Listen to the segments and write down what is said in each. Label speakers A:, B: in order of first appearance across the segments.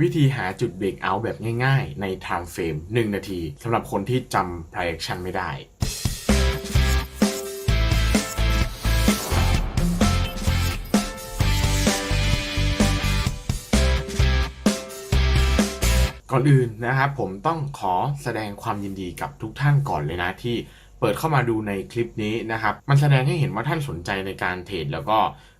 A: วิธีหาจุดเบรกเอาท์แบบง่ายๆ ใน time frame 1 นาทีสำหรับคนที่จำ price action ไม่ได้ ก่อนอื่นนะครับผมต้องขอแสดงความยินดีกับทุกท่านก่อนเลยนะที่เปิดเข้ามาดูในคลิปนี้นะครับ มันแสดงให้เห็นว่าท่านสนใจในการเทรดแล้วก็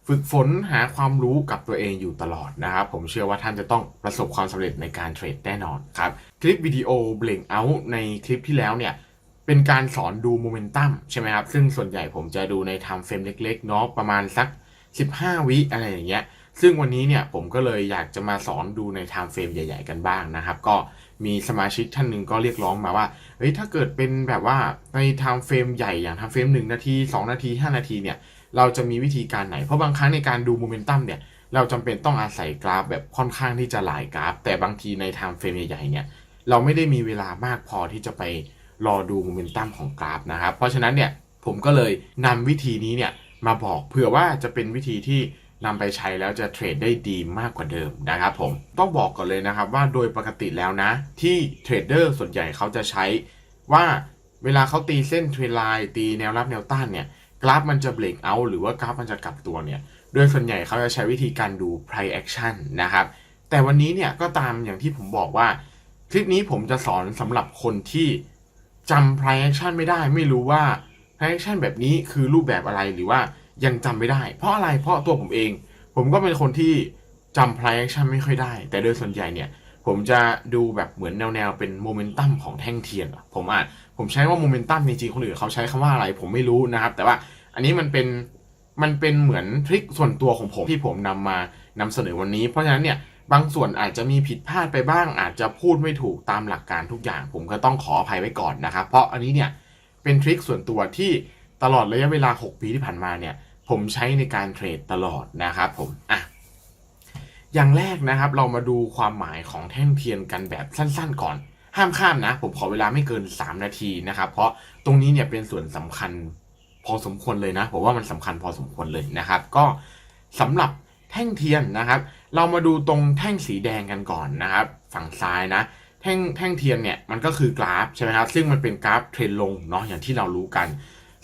A: ฝึกฝนหาความรู้กับตัวเองอยู่ตลอดนะครับ ผมเชื่อว่าท่านจะต้องประสบความสำเร็จในการเทรดแน่นอนครับ คลิปวิดีโอเบลงเอาในคลิปที่แล้วเนี่ยเป็นการสอนดูโมเมนตัมใช่ไหมครับ ซึ่งส่วนใหญ่ผมจะดูในไทม์เฟรมเล็กๆเนาะประมาณสัก 15 วิอะไรอย่างเงี้ยซึ่งวันนี้เนี่ยผมก็เลยอยากจะมาสอนดูในไทม์เฟรมใหญ่ ๆ กันบ้างนะครับ ก็ มีสมาชิกท่านหนึ่งก็เรียกร้องมาว่า เฮ้ย ถ้าเกิดเป็นแบบว่าในไทม์เฟรมใหญ่อย่างไทม์เฟรม1นาที2นาที5นาทีเนี่ย เราจะมีวิธีการไหน เพราะบางครั้งในการดูโมเมนตัมเนี่ย เราจำเป็นต้องอาศัยกราฟแบบค่อนข้างที่จะหลายกราฟ แต่บางทีในไทม์เฟรมใหญ่ๆเนี่ย เราไม่ได้มีเวลามากพอที่จะไปรอดูโมเมนตัมของกราฟนะครับ เพราะฉะนั้นเนี่ย ผมก็เลยนำวิธีนี้เนี่ยมาบอกเผื่อว่าจะเป็นวิธีที่ นำไปใช้แล้วจะเทรดได้ดีมากกว่าเดิมนะครับผมต้องบอกก่อนเลยนะครับว่าโดยปกติแล้วนะ ที่เทรดเดอร์ส่วนใหญ่เขาจะใช้ว่าเวลาเขาตีเส้นเทรนไลน์ตีแนวรับแนวต้านเนี่ยกราฟมันจะเบรกเอาหรือว่ากราฟมันจะกลับตัวเนี่ยโดยส่วนใหญ่เขาจะใช้วิธีการดู price action นะครับแต่วันนี้เนี่ยก็ตามอย่างที่ผมบอกว่า คลิปนี้ผมจะสอนสำหรับคนที่จำ price action ไม่ได้ ไม่รู้ว่า price action แบบนี้คือรูปแบบอะไรหรือว่า ยังจำไม่ได้ เพราะอะไรเพราะตัวผมเอง ผมก็เป็นคนที่จำ price action ไม่ค่อยได้ แต่โดยส่วนใหญ่เนี่ย ผมจะดูแบบเหมือนแนวๆเป็นโมเมนตัมของแท่งเทียนผมอ่านผมใช้ว่าโมเมนตัมจริงๆคนอื่นเขาใช้คำว่าอะไร ผมไม่รู้นะครับ แต่ว่าอันนี้มันเป็นมันเป็นเหมือนทริคส่วนตัวของผมที่ผมนำมานำเสนอวันนี้ เพราะฉะนั้นเนี่ยบางส่วนอาจจะมีผิดพลาดไปบ้าง อาจจะพูดไม่ถูกตามหลักการทุกอย่าง ผมก็ต้องขออภัยไว้ก่อนนะครับ เพราะอันนี้เนี่ยเป็นทริคส่วนตัวที่ตลอดระยะเวลา 6 ปีที่ผ่านมาเนี่ย ผมใช้ในการเทรดตลอดนะครับผมอะอย่างแรกนะครับเรามาดูความหมายของแท่งเทียนกันแบบสั้นๆก่อน ห้ามข้ามนะ ผมขอเวลาไม่เกิน 3 นาทีนะครับ เพราะตรงนี้เนี่ยเป็นส่วนสำคัญพอสมควรเลยนะผมว่ามันสำคัญพอสมควรเลยนะครับ ก็สำหรับแท่งเทียนนะครับ เรามาดูตรงแท่งสีแดงกันก่อนนะครับ ฝั่งซ้ายนะแท่งแท่งเทียนเนี่ยมันก็คือกราฟใช่ไหมครับซึ่งมันเป็นกราฟเทรนลงเนาะอย่างที่เรารู้กัน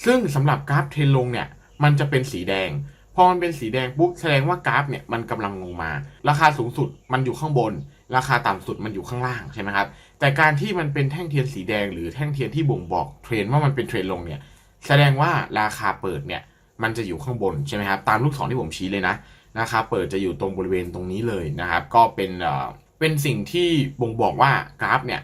A: ซึ่งสำหรับกราฟเทรนลงเนี่ย มันจะเป็นสีแดง พอมันเป็นสีแดงปุ๊บแสดงว่ากราฟเนี่ยมันกำลังลงมา ราคาสูงสุดมันอยู่ข้างบน ราคาต่ำสุดมันอยู่ข้างล่างใช่ไหมครับ แต่การที่มันเป็นแท่งเทียนสีแดง หรือแท่งเทียนที่บ่งบอกเทรนว่ามันเป็นเทรนลงเนี่ยแสดงว่าราคาเปิดเนี่ยมันจะอยู่ข้างบนใช่ไหมครับตามลูกศรที่ผมชี้เลยนะราคาเปิดจะอยู่ตรงบริเวณตรงนี้เลยนะครับ ก็เป็นเอ่อเป็นสิ่งที่บ่งบอกว่ากราฟเนี่ย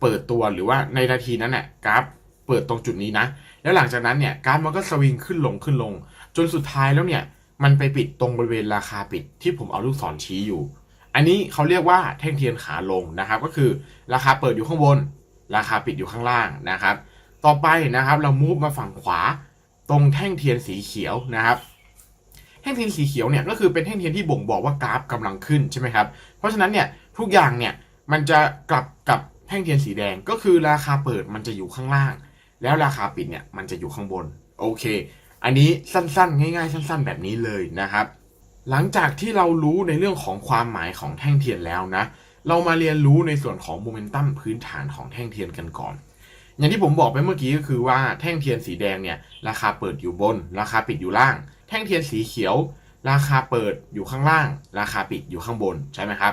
A: เปิดตัวหรือว่าในนาทีนั้นเนี่ยกราฟเปิดตรงจุดนี้นะ แล้วหลังจากนั้นเนี่ยกาฟมันก็สวิงขึ้นลงขึ้นลง จนสุดท้ายแล้วเนี่ยมันไปปิดตรงบริเวณราคาปิดที่ผมเอาลูกศรชี้อยู่ อันนี้เขาเรียกว่าแท่งเทียนขาลงนะครับ ก็คือราคาเปิดอยู่ข้างบน ราคาปิดอยู่ข้างล่างนะครับ ต่อไปนะครับเรามูฟมาฝั่งขวา ตรงแท่งเทียนสีเขียวนะครับแท่งเทียนสีเขียวเนี่ยก็คือเป็นแท่งเทียนที่บ่งบอกว่ากราฟกำลังขึ้นใช่ไหมครับ เพราะฉะนั้นเนี่ยทุกอย่างเนี่ยมันจะกลับกับแท่งเทียนสีแดงก็คือราคาเปิดมันจะอยู่ข้างล่าง แล้วราคาปิดเนี่ยมันจะอยู่ข้างบน โอเค อันนี้สั้นๆ ง่ายๆ สั้น ๆ แบบนี้เลยนะครับ หลังจากที่เรารู้ในเรื่องของความหมายของแท่งเทียนแล้วนะ เรามาเรียนรู้ในส่วนของโมเมนตัมพื้นฐานของแท่งเทียนกันก่อน อย่างที่ผมบอกไปเมื่อกี้ก็คือว่าแท่งเทียนสีแดงเนี่ยราคาเปิดอยู่บน ราคาปิดอยู่ล่าง แท่งเทียนสีเขียว ราคาเปิดอยู่ข้างล่าง ราคาปิดอยู่ข้างบนใช่ไหมครับ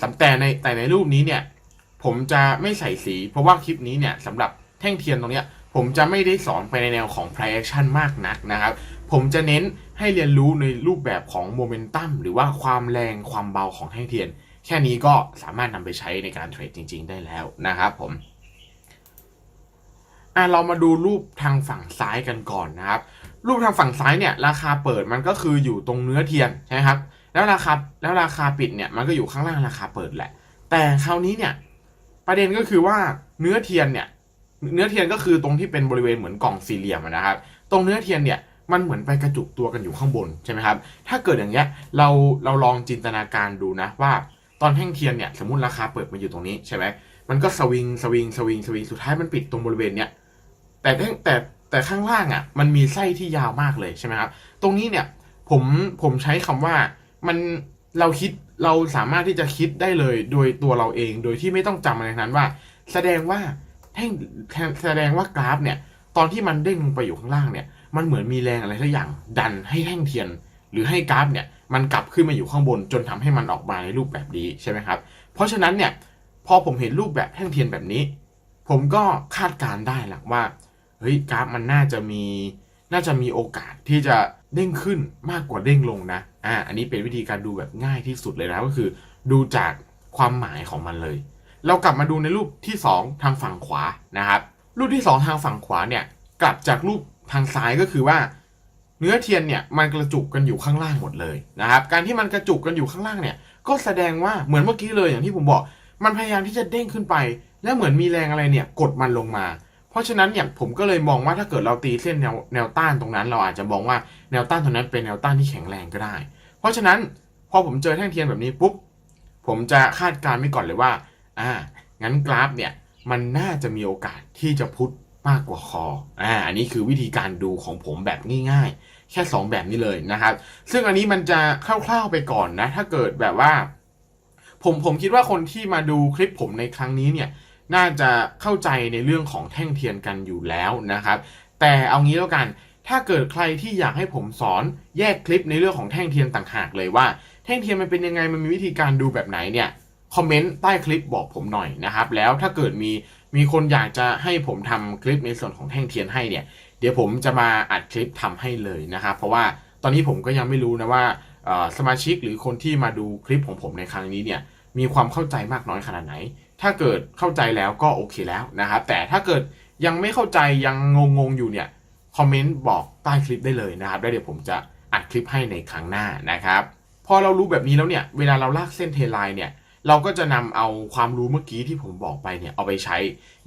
A: สำแต่ในแต่ในรูปนี้เนี่ยผมจะไม่ใส่สี เพราะว่าคลิปนี้เนี่ยสำหรับ แท่งเทียนตรงเนี้ยผมจะไม่ได้สอนไปในแนวของ price action มากนักนะครับ ผมจะเน้นให้เรียนรู้ในรูปแบบของโมเมนตัมหรือว่าความแรงความเบาของแท่งเทียน แค่นี้ก็สามารถนำไปใช้ในการเทรดจริง ๆ ได้แล้วนะครับผมอะเรามาดูรูปทางฝั่งซ้ายกันก่อนนะครับ รูปทางฝั่งซ้ายเนี่ยราคาเปิดมันก็คืออยู่ตรงเนื้อเทียนใช่ไหมครับ แล้วราคาแล้วราคาปิดเนี่ยมันก็อยู่ข้างล่างราคาเปิดแหละ แต่คราวนี้เนี่ยประเด็นก็คือว่าเนื้อเทียนเนี่ย เนื้อเทียนก็คือตรงที่เป็นบริเวณเหมือนกล่องสี่เหลี่ยมนะครับ ตรงเนื้อเทียนเนี่ยมันเหมือนไปกระจุกตัวกันอยู่ข้างบนใช่ไหมครับ ถ้าเกิดอย่างเงี้ยเราเราลองจินตนาการดูนะว่าตอนแท่งเทียนเนี่ยสมมติราคาเปิดมาอยู่ตรงนี้ใช่ไหมมันก็สวิงสวิงสวิงสวิงสุดท้ายมันปิดตรงบริเวณเนี้ยแต่แต่แต่แต่ข้างล่างอะมันมีไส้ที่ยาวมากเลยใช่ไหมครับ ตรงนี้เนี่ยผมผมใช้คำว่ามันเราคิดเราสามารถที่จะคิดได้เลยโดยตัวเราเอง โดยที่ไม่ต้องจำอะไรนั้นว่า แสดงว่า แท่งแสดงว่ากราฟเนี่ย ตอนที่มันเด้งลงไปอยู่ข้างล่างเนี่ย มันเหมือนมีแรงอะไรสักอย่างดันให้แท่งเทียน หรือให้กราฟเนี่ยมันกลับขึ้นมาอยู่ข้างบนจนทำให้มันออกมาในรูปแบบนี้ใช่ไหมครับ เพราะฉะนั้นเนี่ยพอผมเห็นรูปแบบแท่งเทียนแบบนี้ ผมก็คาดการได้หลักว่าเฮ้ยกราฟมันน่าจะมีน่าจะมีโอกาสที่จะเด้งขึ้นมากกว่าเด้งลงนะอ่าอันนี้เป็นวิธีการดูแบบง่ายที่สุดเลยนะก็คือ ดูจากความหมายของมันเลย เรากลับมาดูในรูปที่ 2 ทางฝั่งขวานะครับ รูปที่ 2 ทางฝั่งขวาเนี่ยกลับจากรูปทางซ้ายก็คือว่า เนื้อเทียนเนี่ยมันกระจุกกันอยู่ข้างล่างหมดเลยนะครับ การที่มันกระจุกกันอยู่ข้างล่างเนี่ย ก็แสดงว่าเหมือนเมื่อกี้เลยอย่างที่ผมบอก มันพยายามที่จะเด้งขึ้นไป และเหมือนมีแรงอะไรเนี่ยกดมันลงมา เพราะฉะนั้นเนี่ยผมก็เลยมองว่าถ้าเกิดเราตีเส้นแนวแนวต้านตรงนั้น เราอาจจะมองว่าแนวต้านตรงนั้นเป็นแนวต้านที่แข็งแรงก็ได้ เพราะฉะนั้นพอผมเจอแท่งเทียนแบบนี้ปุ๊บผมจะคาดการณ์ไว้ก่อนเลยว่า อ่างั้นกราฟเนี่ยมันน่าจะมีโอกาสที่จะพุทธมากกว่าคออ่าอันนี้คือวิธีการดูของผมแบบง่ายๆ แค่ 2 แบบนี้เลยนะครับ ซึ่งอันนี้มันจะคร่าวๆไปก่อนนะ ถ้าเกิดแบบว่า ผมผมคิดว่าคนที่มาดูคลิปผมในครั้งนี้เนี่ยน่าจะเข้าใจในเรื่องของแท่งเทียนกันอยู่แล้วนะครับ แต่เอางี้แล้วกัน ถ้าเกิดใครที่อยากให้ผมสอนแยกคลิปในเรื่องของแท่งเทียนต่างหากเลยว่า แท่งเทียนมันเป็นยังไงมันมีวิธีการดูแบบไหนเนี่ย คอมเมนต์ใต้คลิปบอกผมหน่อยนะครับ แล้วถ้าเกิดมีมีคนอยากจะให้ผมทำคลิปในส่วนของแท่งเทียนให้เนี่ย เดี๋ยวผมจะมาอัดคลิปทำให้เลยนะครับ เพราะว่าตอนนี้ผมก็ยังไม่รู้นะว่าสมาชิกหรือคนที่มาดูคลิปของผมในครั้งนี้เนี่ยมีความเข้าใจมากน้อยขนาดไหน ถ้าเกิดเข้าใจแล้วก็โอเคแล้วนะครับ แต่ถ้าเกิดยังไม่เข้าใจยังงงๆอยู่เนี่ยคอมเมนต์บอกใต้คลิปได้เลยนะครับแล้วเดี๋ยวผมจะอัดคลิปให้ในครั้งหน้านะครับ พอเรารู้แบบนี้แล้วเนี่ย เวลาเราลากเส้นเทไลน์เนี่ย เราก็จะนำเอาความรู้เมื่อกี้ที่ผมบอกไปเนี่ยเอาไปใช้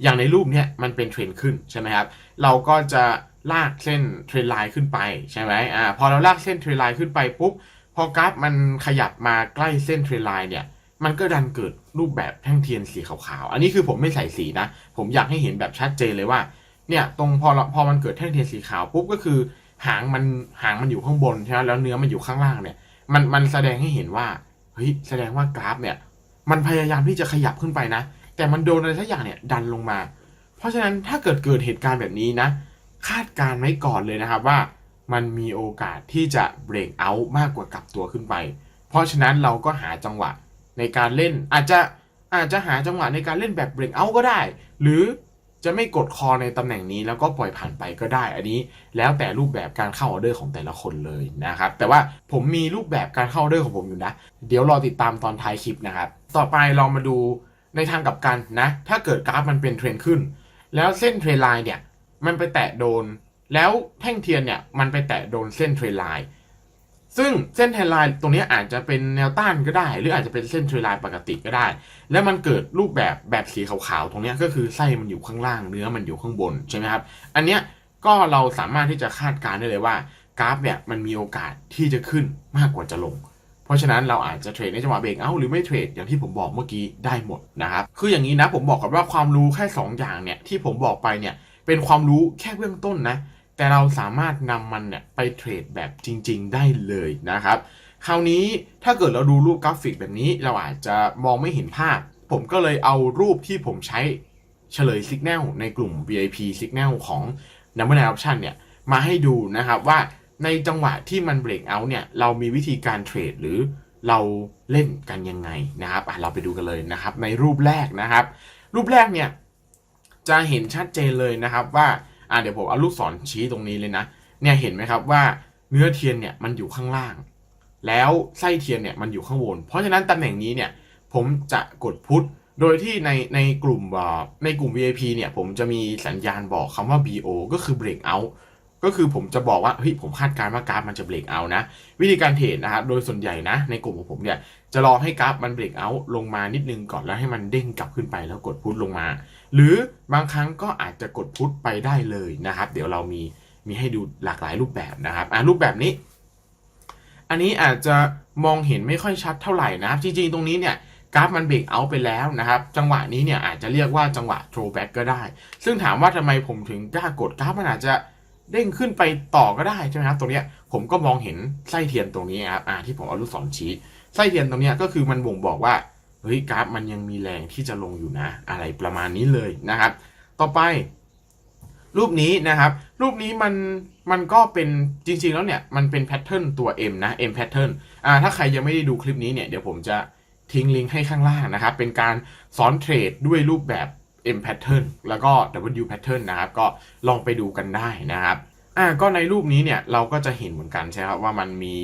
A: อย่างในรูปเนี่ยมันเป็นเทรนขึ้นใช่ไหมครับ เราก็จะลากเส้นเทรนไลน์ขึ้นไปใช่ไหมอ่าพอเราลากเส้นเทรนไลน์ขึ้นไปปุ๊บพอกราฟมันขยับมาใกล้เส้นเทรนไลน์เนี่ยมันก็ดันเกิดรูปแบบแท่งเทียนสีขาวๆ อันนี้คือผมไม่ใส่สีนะ ผมอยากให้เห็นแบบชัดเจนเลยว่า เนี่ยตรงพอพอมันเกิดแท่งเทียนสีขาวปุ๊บก็คือ หางมันหางมันอยู่ข้างบนใช่ไหมแล้วเนื้อมันอยู่ข้างล่างเนี่ย มันมันแสดงให้เห็นว่า เฮ้ยแสดงว่ากราฟเนี่ย มันพยายามที่จะขยับขึ้นไปนะ แต่มันโดนอะไรสักอย่างเนี่ยดันลงมา เพราะฉะนั้นถ้าเกิดเกิดเหตุการณ์แบบนี้นะ คาดการณ์ไว้ก่อนเลยนะครับว่ามันมีโอกาสที่จะเบรกเอาท์มากกว่ากลับตัวขึ้นไป เพราะฉะนั้นเราก็หาจังหวะในการเล่นอาจจะอาจจะหาจังหวะในการเล่นแบบเบรกเอาท์ก็ได้ หรือ จะไม่กดคอในตำแหน่งนี้แล้วก็ปล่อยผ่านไปก็ได้ อันนี้แล้วแต่รูปแบบการเข้าออเดอร์ของแต่ละคนเลยนะครับ แต่ว่าผมมีรูปแบบการเข้าออเดอร์ของผมอยู่นะ เดี๋ยวรอติดตามตอนท้ายคลิปนะครับ ต่อไปเรามาดูในทางกลับกันนะ ถ้าเกิดกราฟมันเป็นเทรนขึ้น แล้วเส้นเทรนไลน์เนี่ยมันไปแตะโดน แล้วแท่งเทียนเนี่ยมันไปแตะโดนเส้นเทรนไลน์ ซึ่งเส้นเทรไลน์ตรงนี้อาจจะเป็นแนวต้านก็ได้ หรืออาจจะเป็นเส้นเทรไลน์ปกติก็ได้ แล้วมันเกิดรูปแบบแบบสีขาวๆตรงนี้ก็คือไส้มันอยู่ข้างล่างเนื้อมันอยู่ข้างบนใช่ไหมครับอันเนี้ยก็เราสามารถที่จะคาดการณ์ได้เลยว่ากราฟเนี่ยมันมีโอกาสที่จะขึ้นมากกว่าจะลง เพราะฉะนั้นเราอาจจะเทรดในจังหวะเบรกเอาหรือไม่เทรดอย่างที่ผมบอกเมื่อกี้ได้หมดนะครับคืออย่างนี้นะผมบอกกับว่าความรู้แค่ 2 อย่างเนี่ยที่ผมบอกไปเนี่ยเป็นความรู้แค่เบื้องต้นนะ แต่เราสามารถนำมันเนี่ยไปเทรดแบบจริง ๆ ได้เลยนะครับ คราวนี้ถ้าเกิดเราดูรูปกราฟิกแบบนี้เราอาจจะมองไม่เห็นภาพ ผมก็เลยเอารูปที่ผมใช้เฉลย Signal ในกลุ่ม VIP Signal ของ Number Nine Option เนี่ยมาให้ดูนะครับว่าในจังหวะที่มันเบรกเอาเนี่ยเรามีวิธีการเทรดหรือเราเล่นกันยังไงนะครับอะเราไปดูกันเลยนะครับ ในรูปแรกนะครับ รูปแรกเนี่ยจะเห็นชัดเจนเลยนะครับว่า อะเดี๋ยวผมเอาลูกศรชี้ตรงนี้เลยนะ เนี่ยเห็นไหมครับว่าเนื้อเทียนเนี่ยมันอยู่ข้างล่าง แล้วไส้เทียนเนี่ยมันอยู่ข้างบน เพราะฉะนั้นตำแหน่งนี้เนี่ยผมจะกดพุทโดยที่ในในกลุ่มในกลุ่ม VIP เนี่ยผมจะมีสัญญาณบอกคำว่า BO ก็คือ break out ก็คือผมจะบอกว่าเฮ้ยผมคาดการณ์ว่ากราฟมันจะเบรกเอานะ วิธีการเทรดนะครับโดยส่วนใหญ่นะ ในกลุ่มของผมเนี่ย จะรอให้กราฟมันเบรกเอาลงมานิดนึงก่อนแล้วให้มันเด้งกลับขึ้นไปแล้วกดพุทลงมา หรือบางครั้งก็อาจจะกดพุทไปได้เลยนะครับ เดี๋ยวเรามีมีให้ดูหลากหลายรูปแบบนะครับอ่ารูปแบบนี้ อันนี้อาจจะมองเห็นไม่ค่อยชัดเท่าไหร่นะครับ จริงๆ ตรงนี้เนี่ยกราฟมันเบรกเอาไปแล้วนะครับ จังหวะนี้เนี่ยอาจจะเรียกว่าจังหวะ throwback ก็ได้ ซึ่งถามว่าทำไมผมถึงกล้ากดกราฟมันอาจจะเด้งขึ้นไปต่อก็ได้ใช่ไหมครับตรงเนี้ยผมก็มองเห็นไส้เทียนตรงนี้ครับอ่าที่ผมเอาลูกศรชี้ไส้เทียนตรงเนี้ยก็คือมันบ่งบอกว่า ฮ้ยกราฟมันยังมีแรงที่จะลงอยู่นะ อะไรประมาณนี้เลยนะครับ ต่อไป รูปนี้นะครับ รูปนี้มันมันก็เป็นจริง ๆ แล้วเนี่ยมันเป็นแพทเทิร์นตัว M นะ M pattern อ่าถ้าใครยังไม่ได้ดูคลิปนี้เนี่ยเดี๋ยวผมจะทิ้งลิงก์ให้ข้างล่างนะครับ เป็นการสอนเทรดด้วยรูปแบบ M pattern แล้วก็ W pattern นะครับ ก็ลองไปดูกันได้นะครับอ่าก็ในรูปนี้เนี่ยเราก็จะเห็นเหมือนกันใช่ครับว่ามันมี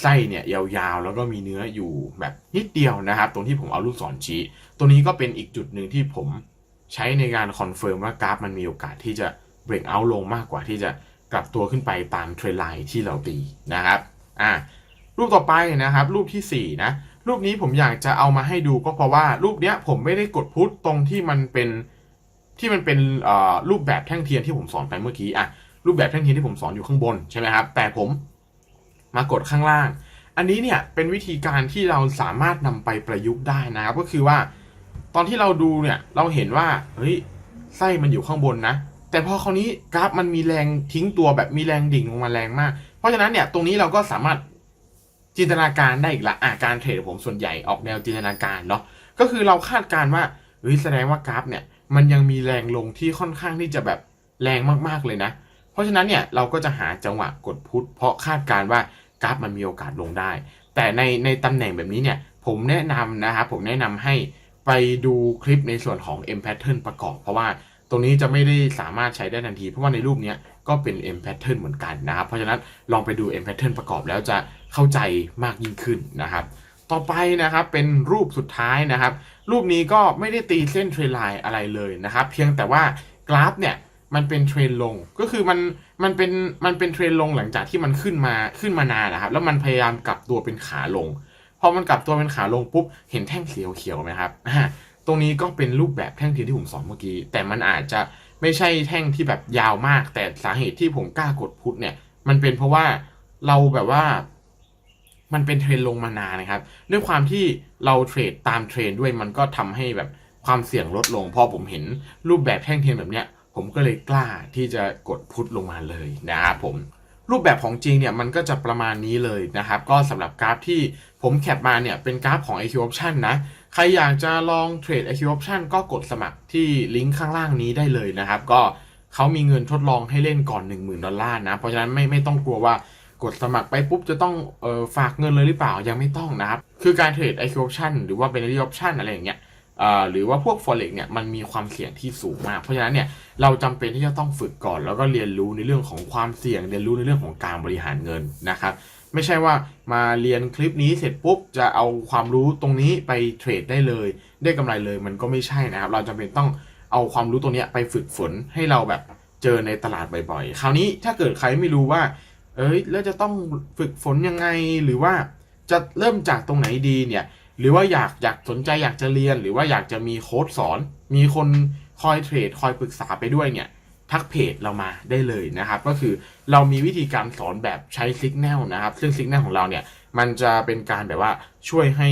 A: ไส้เนี่ยยาวๆ แล้วก็มีเนื้ออยู่แบบนิดเดียวนะครับ ตรงที่ผมเอาลูกศรชี้ตัวนี้ก็เป็นอีกจุดหนึ่งที่ผมใช้ในการคอนเฟิร์มว่ากราฟมันมีโอกาสที่จะเบรกเอาลงมากกว่าที่จะกลับตัวขึ้นไปตามเทรนไลน์ที่เราตีนะครับอ่ารูปต่อไปนะครับ รูปที่4นะรูปนี้ผมอยากจะเอามาให้ดูก็เพราะว่ารูปเนี้ยผมไม่ได้กดพุทตรงที่มันเป็นที่มันเป็นอ่อรูปแบบแท่งเทียนที่ผมสอนไปเมื่อกี้อะรูปแบบแท่งเทียนที่ผมสอนอยู่ข้างบนใช่ไหมครับแต่ผม มากดข้างล่าง อันนี้เนี่ยเป็นวิธีการที่เราสามารถนำไปประยุกต์ได้นะครับ ก็คือว่าตอนที่เราดูเนี่ยเราเห็นว่าเฮ้ยไส้มันอยู่ข้างบนนะ แต่พอคราวนี้กราฟมันมีแรงทิ้งตัวแบบมีแรงดิ่งลงมาแรงมาก เพราะฉะนั้นเนี่ยตรงนี้เราก็สามารถจินตนาการได้อีกละอะการเทรดผมส่วนใหญ่ออกแนวจินตนาการเนาะก็คือเราคาดการณ์ว่าเฮ้ยแสดงว่ากราฟเนี่ยมันยังมีแรงลงที่ค่อนข้างที่จะแบบแรงมากๆเลยนะ เพราะฉะนั้นเนี่ยเราก็จะหาจังหวะกดพุทเพราะคาดการณ์ว่า กราฟมันมีโอกาสลงได้ แต่ในในตำแหน่งแบบนี้เนี่ยผมแนะนำนะครับผมแนะนำให้ไปดูคลิปในส่วนของ M pattern ประกอบ เพราะว่าตรงนี้จะไม่ได้สามารถใช้ได้ทันที เพราะว่าในรูปเนี้ยก็เป็น M pattern เหมือนกันนะครับเพราะฉะนั้นลองไปดู M pattern ประกอบแล้วจะเข้าใจมากยิ่งขึ้นนะครับ ต่อไปนะครับเป็นรูปสุดท้ายนะครับ รูปนี้ก็ไม่ได้ตีเส้นเทรนไลน์อะไรเลยนะครับ เพียงแต่ว่ากราฟเนี่ย มันเป็นเทรนลง ก็คือมันมันเป็นมันเป็นเทรนลงหลังจากที่มันขึ้นมาขึ้นมานานนะครับ แล้วมันพยายามกลับตัวเป็นขาลง พอมันกลับตัวเป็นขาลงปุ๊บ เห็นแท่งเขียวๆไหมครับอ่าตรงนี้ก็เป็นรูปแบบแท่งเทียนที่ผมสอนเมื่อกี้ แต่มันอาจจะไม่ใช่แท่งที่แบบยาวมาก แต่สาเหตุที่ผมกล้ากดพุทเนี่ย มันเป็นเพราะว่าเราแบบว่า มันเป็นเทรนลงมานานนะครับ ด้วยความที่เราเทรดตามเทรนด้วยมันก็ทำให้แบบความเสี่ยงลดลง พอผมเห็นรูปแบบแท่งเทียนแบบเนี้ย ผมก็เลยกล้าที่จะกดพุทลงมาเลยนะครับผมรูปแบบของจริงเนี่ยมันก็จะประมาณนี้เลยนะครับ ก็สำหรับกราฟที่ผมแคปมาเนี่ยเป็นกราฟของ IQ Option นะ ใครอยากจะลองเทรด IQ Option ก็กดสมัครที่ลิงก์ข้างล่างนี้ได้เลยนะครับ ก็เขามีเงินทดลองให้เล่นก่อน 10,000 ดอลลาร์นะ เพราะฉะนั้นไม่ไม่ต้องกลัวว่ากดสมัครไปปุ๊บจะต้องออฝากเงินเลยหรือเปล่ายังไม่ต้องนะครับ คือการเทรด IQ Option หรือว่า Binary Option อะไรอย่างเงี้ย หรือว่าพวก forex เนี่ยมันมีความเสี่ยงที่สูงมาก เพราะฉะนั้นเนี่ยเราจำเป็นที่จะต้องฝึกก่อน แล้วก็เรียนรู้ในเรื่องของความเสี่ยง เรียนรู้ในเรื่องของการบริหารเงินนะครับไม่ใช่ว่ามาเรียนคลิปนี้เสร็จปุ๊บจะเอาความรู้ตรงนี้ไปเทรดได้เลย ได้กำไรเลยมันก็ไม่ใช่นะครับ เราจำเป็นต้องเอาความรู้ตรงนี้ไปฝึกฝนให้เราแบบเจอในตลาดบ่อยๆ คราวนี้ถ้าเกิดใครไม่รู้ว่า เอ้ยแล้วจะต้องฝึกฝนยังไงหรือว่าจะเริ่มจากตรงไหนดีเนี่ย หรือว่าอยากอยากสนใจอยากจะเรียน หรือว่าอยากจะมีโค้ดสอน มีคนคอยเทรดคอยปรึกษาไปด้วยเนี่ยทักเพจเรามาได้เลยนะครับ ก็คือเรามีวิธีการสอนแบบใช้สิกแนลนะครับ ซึ่งสิกแนลของเราเนี่ยมันจะเป็นการแบบว่าช่วยให้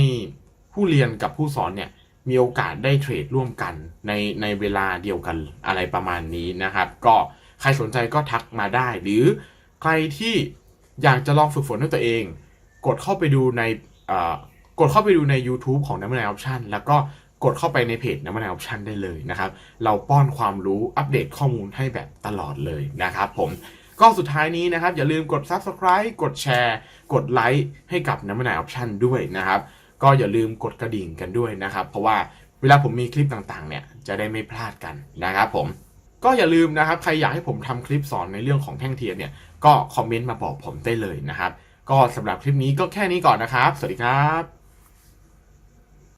A: ผู้เรียนกับผู้สอนเนี่ยมีโอกาสได้เทรดร่วมกันในในเวลาเดียวกันอะไรประมาณนี้นะครับ ก็ใครสนใจก็ทักมาได้ หรือใครที่อยากจะลองฝึกฝนด้วยตัวเอง กดเข้าไปดูใน กดเข้าไปดูใน YouTube ของน้ำมันออปชันแล้วก็กดเข้าไปในเพจน้ำมันออปชันได้เลยนะครับ เราป้อนความรู้อัปเดตข้อมูลให้แบบตลอดเลยนะครับผมก็สุดท้ายนี้นะครับ อย่าลืมกด Subscribe กดแชร์ กดไลค์ให้กับน้ำมันออปชันด้วยนะครับ ก็อย่าลืมกดกระดิ่งกันด้วยนะครับ เพราะว่าเวลาผมมีคลิปต่างๆ เนี่ยจะได้ไม่พลาดกันนะครับผมก็อย่าลืมนะครับ ใครอยากให้ผมทำคลิปสอนในเรื่องของแท่งเทียนเนี่ยก็คอมเมนต์มาบอกผมได้เลยนะครับ ก็สำหรับคลิปนี้ก็แค่นี้ก่อนนะครับ สวัสดีครับ